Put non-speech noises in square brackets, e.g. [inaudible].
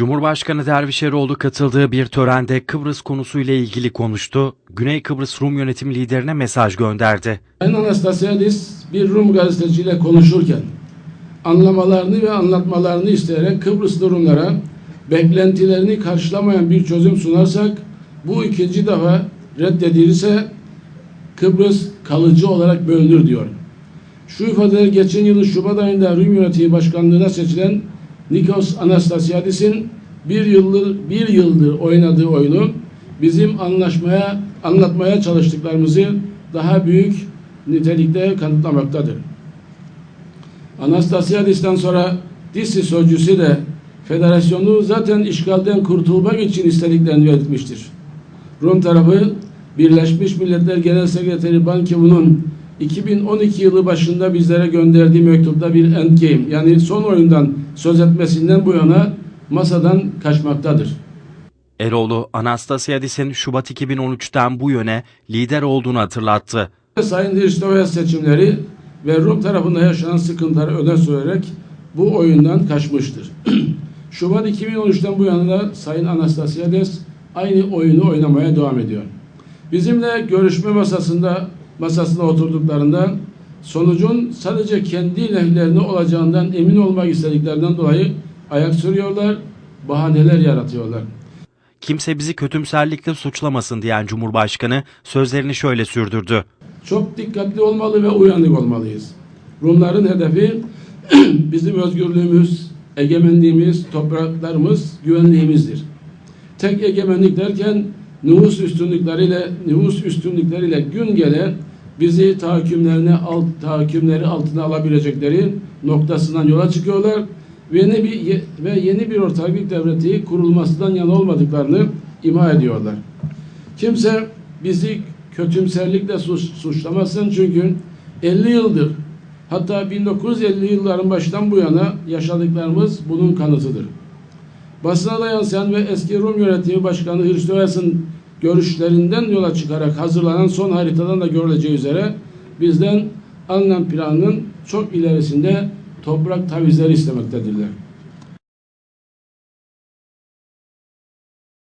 Cumhurbaşkanı Dervişeroğlu katıldığı bir törende Kıbrıs konusuyla ilgili konuştu. Güney Kıbrıs Rum yönetim liderine mesaj gönderdi. Ben Anastasiadis bir Rum gazeteciyle konuşurken anlamalarını ve anlatmalarını isteyerek Kıbrıslı Rumlara beklentilerini karşılamayan bir çözüm sunarsak bu ikinci defa reddedilirse Kıbrıs kalıcı olarak bölünür diyor. Şu ifadeler geçen yılın Şubat ayında Rum Yönetimi Başkanlığı'na seçilen Nikos Anastasiadis'in bir yıldır bir yıldır oynadığı oyunu bizim anlaşmaya anlatmaya çalıştıklarımızı daha büyük nitelikte kanıtlamaktadır. Anastasiadis'ten sonra Disi sözcüsü de federasyonu zaten işgalden kurtulmak için istediklerini belirtmiştir. Rum tarafı Birleşmiş Milletler Genel Sekreteri Ban Ki-moon'un 2012 yılı başında bizlere gönderdiği mektupta bir endgame yani son oyundan söz etmesinden bu yana masadan kaçmaktadır. Eroğlu, Anastasiadis'in Şubat 2013'ten bu yöne lider olduğunu hatırlattı. Sayın Hristoyas seçimleri ve Rum tarafında yaşanan sıkıntıları öne sürerek bu oyundan kaçmıştır. [clears throat] Şubat 2013'ten bu yana da Sayın Anastasiades aynı oyunu oynamaya devam ediyor. Bizimle görüşme masasında masasına oturduklarında sonucun sadece kendi lehlerine olacağından emin olmak istediklerinden dolayı ayak sürüyorlar, bahaneler yaratıyorlar. Kimse bizi kötümserlikle suçlamasın diyen Cumhurbaşkanı sözlerini şöyle sürdürdü. Çok dikkatli olmalı ve uyanık olmalıyız. Rumların hedefi [clears throat] bizim özgürlüğümüz, egemenliğimiz, topraklarımız, güvenliğimizdir. Tek egemenlik derken nüfus üstünlükleriyle nüfus üstünlükleriyle gün gele bizi tahakkümlerine alt, tahakkümleri altına alabilecekleri noktasından yola çıkıyorlar ve yeni bir ve yeni bir ortaklık devleti kurulmasından yana olmadıklarını ima ediyorlar. Kimse bizi kötümserlikle suç, suçlamasın çünkü 50 yıldır hatta 1950'li yılların baştan bu yana yaşadıklarımız bunun kanıtıdır. Basına da yansıyan ve eski Rum Yönetimi Başkanı Hristoyas'ın görüşlerinden yola çıkarak hazırlanan son haritadan da görüleceği üzere bizden alınan planın çok ilerisinde toprak tavizleri istemektedirler.